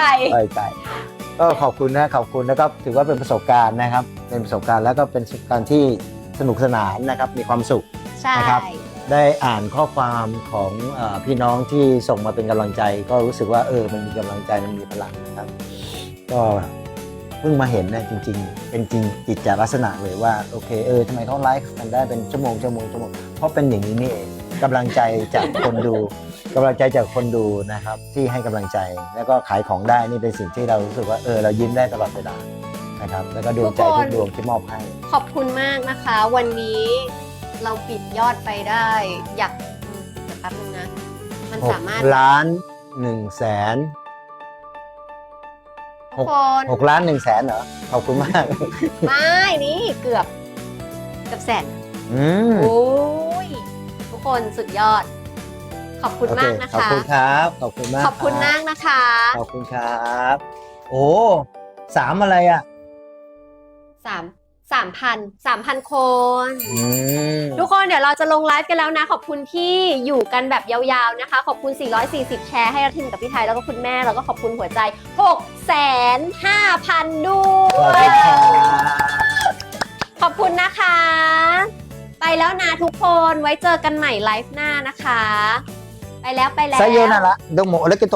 ไก่ปล่อยไก่ก็ขอบคุณนะขอบคุณแล้วก็ถือว่าเป็นประสบการณ์นะครับ เป็นประสบการณ์แล้วก็เป็นประสบการณ์ที่สนุกสนานนะครับมีความสุข ใช่ นะครับ ได้อ่านข้อความของเออพี่น้องที่ส่งมาเป็นกำลังใจ ก็รู้สึกว่าเออมันมีกำลังใจมันมีพลังนะครับ ก็เพิ่งมาเห็นนะจริง ๆ เป็นจริงจิตจลักษณะเลยว่าโอเคเออทำไมเขาไลฟ์กันได้เป็นชั่วโมงชั่วโมงชั่วโมงเพราะเป็นอย่างนี้นี่เอง กำลังใจจากคนดูกำลังใจจากคนดูนะครับ ที่ให้กำลังใจแล้วก็ขายของได้นี่เป็นสิ่งที่เรารู้สึกว่าเออเรายิ้มได้ตลอดเวลานะครับ แล้วก็ดวงใจทุกดวงที่มอบให้ ขอบคุณมากนะคะ วันนี้เราปิดยอดไปได้ อยากอืมเดี๋ยวแป๊บนึงนะ มันหกสามารถล้านหนึ่งแสนทุกคนหกล้านหนึ่งแสนเหรอขอบคุณมาก ไม่นี่เกือบเกือบแสนอืมโอ้ยทุก คนสุดยอด ขอบคุณโอเคมากนะขอบคะ คุณครับ ขอบคุณมากขอบคุณรัมากนะคะ ขอบคุณครับ โอ้สามอะไรอะสามสามพันสามพันคน อืม ทุกคนเดี๋ยวเราจะลงไลฟ์กันแล้วนะ ขอบคุณที่อยู่กันแบบยาวๆนะคะ ขอบคุณ 440 แชร์ให้ทิมกับพี่ไทยแล้วก็คุณแม่แล้วก็ขอบคุณหัวใจ 6 5 0 0 0 ด้วขอบคุย ณครับ ขอบคุณนะคะ ไปแล้วนะทุกคนไว้เจอกันใหม่ไลฟ์หน้านะคะ ไปแล้วไปแล้วไซโยนาระดงโมแลกิโต